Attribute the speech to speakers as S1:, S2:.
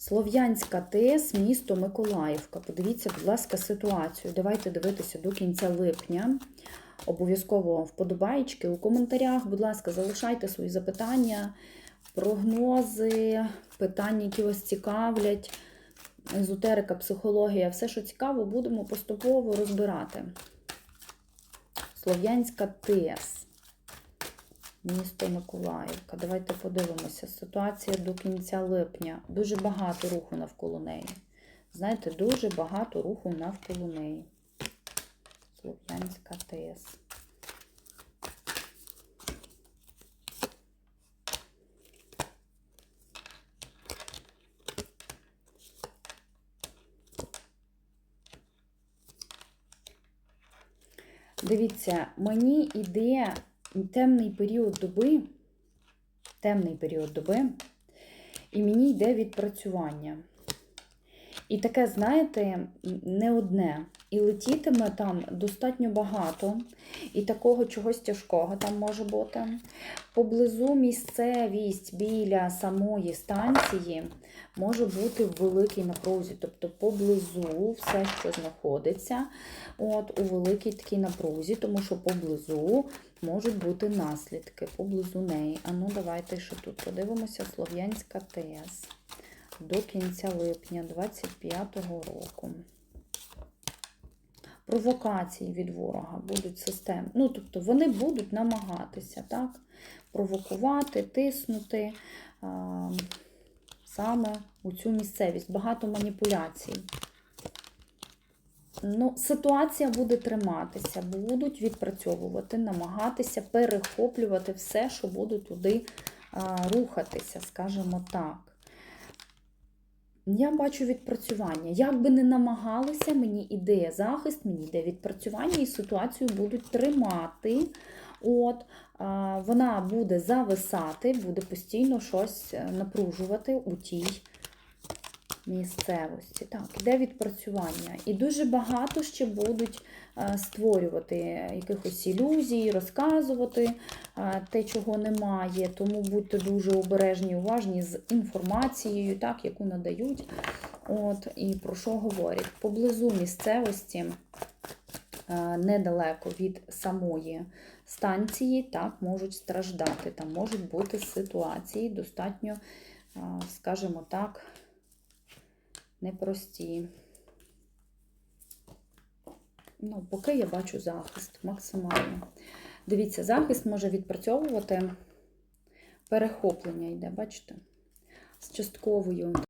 S1: Слов'янська ТЕС, місто Миколаївка. Подивіться, будь ласка, ситуацію. Давайте дивитися до кінця липня. Обов'язково вподобайки у коментарях. Будь ласка, залишайте свої запитання, прогнози, питання, які вас цікавлять. Езотерика, психологія, все, що цікаво, будемо поступово розбирати. Слов'янська ТЕС. Місто Миколаївка. Давайте подивимося. Ситуація до кінця липня. Дуже багато руху навколо неї. Знаєте, дуже багато руху навколо неї. Слов'янська ТЕС. Дивіться, мені йде темний період доби, темний період доби, і мені йде відпрацювання. І таке, знаєте, не одне. І летітиме там достатньо багато, і такого чогось тяжкого там може бути. Поблизу місцевість біля самої станції може бути в великій напрузі. Тобто поблизу все, що знаходиться, от, у великій такій напрузі, тому що поблизу можуть бути наслідки поблизу неї. А ну, давайте ще тут подивимося: Слов'янська ТЕС до кінця липня 25-го року. Провокації від ворога будуть системні. Ну, тобто вони будуть намагатися так, провокувати, тиснути а, саме у цю місцевість. Багато маніпуляцій. Ну, Ситуація буде триматися, будуть відпрацьовувати, намагатися перехоплювати все, що буде туди а, рухатися, скажімо так. Я бачу відпрацювання. Як би не намагалися, мені ідея захист, мені йде відпрацювання, і ситуацію будуть тримати. От, Вона буде зависати, буде постійно щось напружувати у тій місцевості. Так, іде відпрацювання. І дуже багато ще будуть створювати якихось ілюзій, розказувати те, чого немає. Тому будьте дуже обережні, уважні з інформацією, так, яку надають. От, І про що говорять? Поблизу місцевості. Недалеко від самої станції, так, можуть страждати. Там можуть бути ситуації достатньо, скажімо так, непрості. Ну, поки я бачу захист максимально. Дивіться, захист може відпрацьовувати перехоплення йде, бачите? З частковою